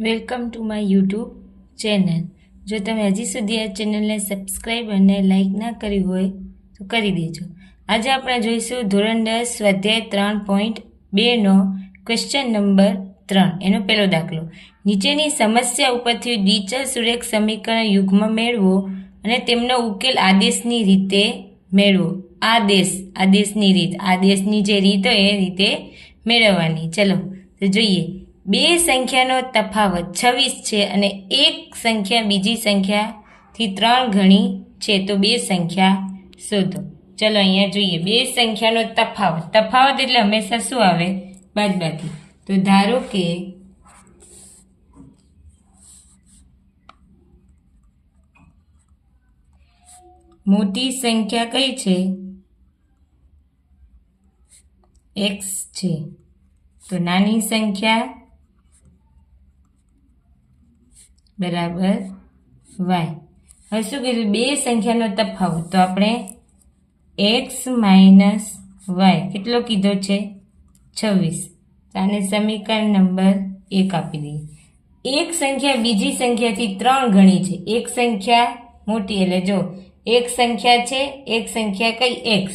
Welcome to my YouTube channel જો તમે હજી સુધી આ ચેનલને સબસ્ક્રાઈબ અને લાઇક ના કરી હોય, તો કરી દેજો. આજે આપણે જોઈશું ધોરણ દસ, સ્વાધ્યાય ત્રણ પોઈન્ટ બેનો ક્વેશ્ચન નંબર ત્રણ. એનો પહેલો દાખલો. નીચેની સમસ્યા ઉપરથી દ્વિચલ સુરેખ સમીકરણ યુગ્મ મેળવો અને તેમનો ઉકેલ આદેશની રીતે મેળવો. આદેશ, આદેશની રીત. આદેશની જે રીત હોય એ રીતે મેળવવાની. ચલો, તો જોઈએ. બે સંખ્યાનો તફાવત છવ્વીસ છે અને એક સંખ્યા બીજી સંખ્યાથી ત્રણ ગણી છે. તો બે સંખ્યા શોધો. ચલો અહીંયા જોઈએ. બે સંખ્યાનો તફાવત. તફાવત એટલે હંમેશા શું આવે? બાદબાકી. તો ધારો કે મોટી સંખ્યા કઈ છે? એક્સ છે. તો નાની સંખ્યા બરાબર? વાય. હવે શું કીધું બે સંખ્યાનો તફાવત. તો આપણે એક્સ માઇનસ વાય કેટલો કીધો છે? છવ્વીસ. આને સમીકરણ નંબર એક આપી દઈએ. એક સંખ્યા બીજી સંખ્યાથી ત્રણ ગણી છે. એક સંખ્યા મોટી એટલે જો, એક સંખ્યા છે, એક સંખ્યા કઈ? એક્સ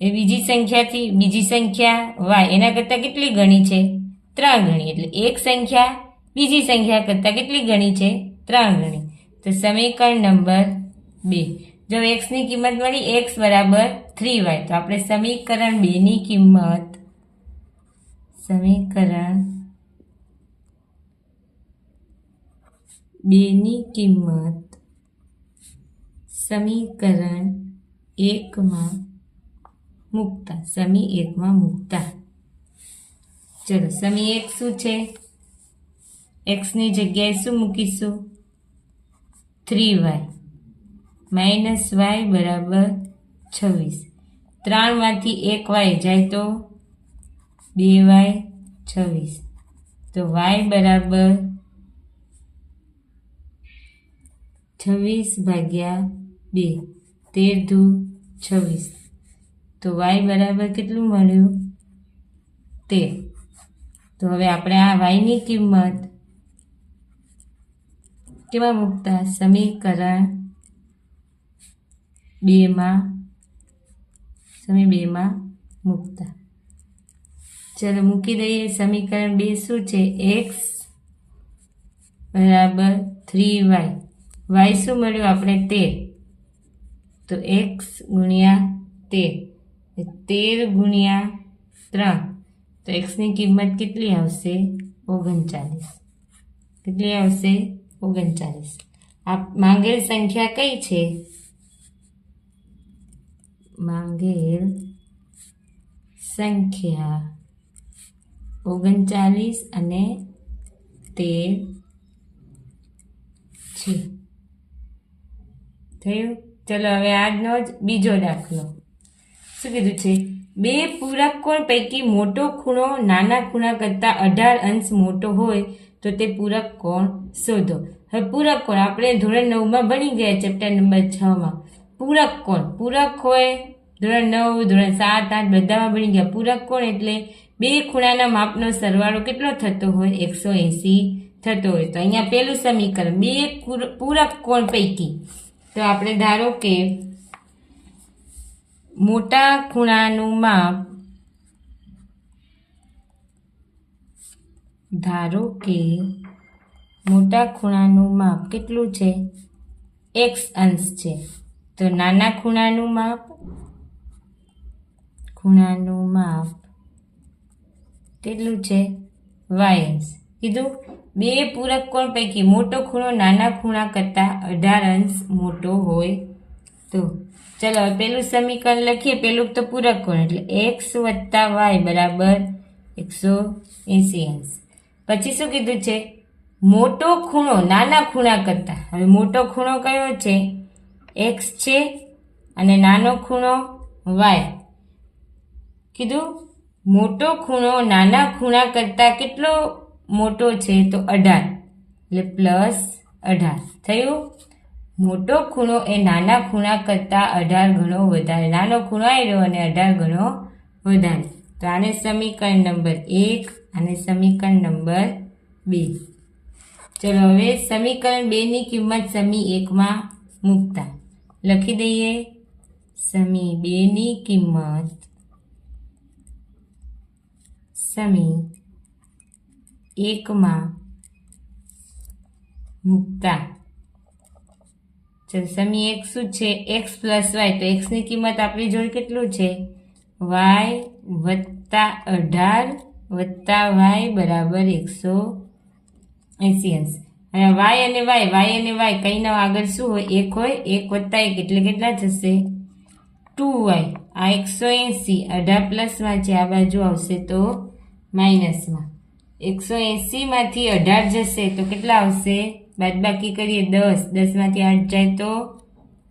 એ બીજી સંખ્યાથી બીજી સંખ્યા વાય એના કરતાં કેટલી ગણી છે? ત્રણ ગણી. એટલે એક સંખ્યા બીજી સંખ્યા કરતાં કેટલી ગણી છે? ત્રણ ગણી. તો સમીકરણ નંબર બે. જો એક્સની કિંમત મળી એક્સ બરાબર થ્રી વાય. તો આપણે સમીકરણ બેની કિંમત, સમીકરણ બેની કિંમત, સમીકરણ એકમાં મૂકતા સમી એકમાં મૂકતા. ચલો સમી એક શું છે? એક્સની જગ્યાએ શું મૂકીશું? થ્રી વાય માઇનસ વાય બરાબર છવ્વીસ. ત્રણમાંથી એક વાય જાય તો? બે વાય છવ્વીસ. તો વાય બરાબર છવ્વીસ ભાગ્યા બે. તેર ધુ છવ્વીસ. તો વાય બરાબર કેટલું મળ્યું? તેર. તો હવે આપણે આ વાયની કિંમત કેવા મૂકતા? સમીકરણ બેમાં સમી બેમાં મૂકતા. ચલો મૂકી દઈએ. સમીકરણ બે શું છે? એક્સ બરાબર થ્રી વાય વાય શું મળ્યું આપણે? તેર. તો એક્સ ગુણ્યા તેર. તેર ગુણ્યા ત્રણ. તો એક્સની કિંમત કેટલી આવશે? ઓગણચાલીસ. કેટલી આવશે? ઓગણચાલીસ. આ માંગેલ સંખ્યા કઈ છે? માંગેલ સંખ્યા ઓગણચાલીસ અને તેર છે. થયું? ચલો હવે આજનો જ બીજો દાખલો. શું કીધું છે? બે પૂરક કોણ પૈકી મોટો ખૂણો નાના ખૂણા કરતાં અઢાર અંશ મોટો હોય તો તે પૂરક કોણ? શોધો. હવે પૂરક કોણ? આપણે ધોરણ નવમાં ભણી ગયા ચેપ્ટર નંબર છમાં પૂરક કોણ? પૂરક હોય. ધોરણ નવ, ધોરણ સાત, આઠ બધામાં ભણી ગયા. પૂરક કોણ એટલે બે ખૂણાના માપનો સરવાળો કેટલો થતો હોય? એકસો એંસી થતો હોય. તો અહીંયા પેલું સમીકરણ, બે પૂરક કોણ પૈકી? તો આપણે ધારો કે મોટા ખૂણાનું માપ ધારો કે મોટા ખૂણાનું માપ કેટલું છે? એક્સ અંશ છે. તો નાના ખૂણાનું માપ? ખૂણાનું માપ કેટલું છે? વાય અંશ. કીધું? બે પૂરક કોણ પૈકી? મોટો ખૂણો નાના ખૂણા કરતાં અઢાર અંશ મોટો હોય તો. ચલો પેલું સમીકરણ લખીએ. પેલું તો પૂરક કોણ? એટલે એક્સ વત્તા વાય બરાબર એકસો એંસી અંશ. પછી શું કીધું છે? મોટો ખૂણો, નાના ખૂણા કરતાં. હવે મોટો ખૂણો કયો છે? એક્સ છે અને નાનો ખૂણો વાય. કીધું? મોટો ખૂણો, નાના ખૂણા કરતાં કેટલો મોટો છે? તો અઢાર. એટલે પ્લસ અઢાર. થયું? મોટો ખૂણો એ નાના ખૂણા કરતાં અઢાર ગણો વધારે. નાનો ખૂણો આવ્યો અને અઢાર ગણો વધારે. તો આને સમીકરણ નંબર એક અને સમીકરણ નંબર બે ચલો હવે સમીકરણ બેની કિંમત સમી એકમાં મૂકતા. લખી દઈએ. સમી બેની કિંમત સમી એકમાં મૂકતા. ચલો સમી એક શું છે? એક્સ પ્લસ વાય તો એક્સની કિંમત આપણી જોડે કેટલું છે? વાય વત્તા અઢાર વત્તા વાય બરાબર એકસો એંસી અંશ. અને વાય અને વાય વાય અને વાય કંઈના આગળ શું હોય? એક હોય, એક વત્તા એક એટલે કેટલા થશે? Two Y. આ એકસો એંસી, અઢાર પ્લસમાં છે આ બાજુ આવશે તો માઇનસમાં એકસો એંસીમાંથી અઢાર જશે તો કેટલા આવશે? બાદબાકી કરીએ દસ. દસમાંથી આઠ જાય તો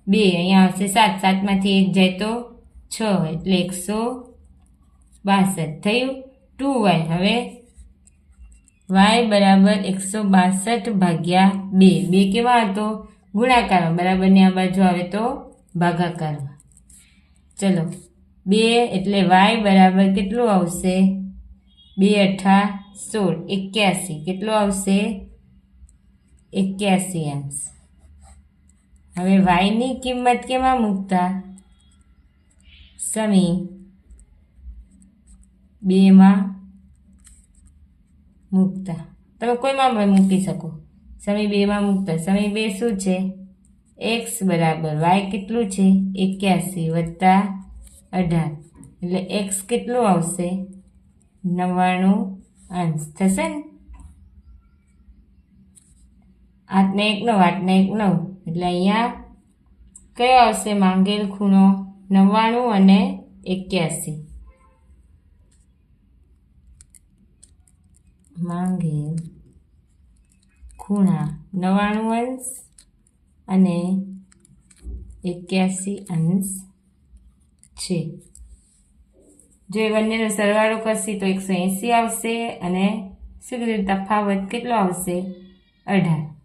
બે. અહીંયા આવશે સાત. સાતમાંથી એક જાય તો છ. એટલે એકસો બાસઠ થયું. ટુ વાય હવે વાય બરાબર એકસો બાસઠ ભાગ્યા બે. બે કેવા હતો? ગુણાકારમાં. બરાબરની આ બાજુ આવે તો ભાગાકારમાં. ચલો. બે એટલે વાય બરાબર કેટલું આવશે? બે અઠા સોળ. એક્યાસી. કેટલું આવશે? એક્યાસી અંશ. હવે વાયની કિંમત કેમાં મૂકતા? સમી. બેમાં મૂકતા તમે કોઈમાં પણ મૂકી શકો સમી બેમાં મૂકતા સમી બે શું છે એક્સ બરાબર. વાય કેટલું છે? એક્યાસી વત્તા અઢાર. એટલે એક્સ કેટલું આવશે? નવ્વાણું અંશ. થશે ને? આઠને એક નવ, આઠને એક નવ. એટલે અહીંયા કયો આવશે માંગેલ ખૂણો? નવ્વાણું અને એક્યાસી. માંગેલ ખૂણા નવ્વાણું અંશ અને એક્યાસી અંશ છે. જો એ બંનેનો સરવાળો કરશી તો એકસો એંસી આવશે અને શું તફાવત કેટલો આવશે? અઢાર.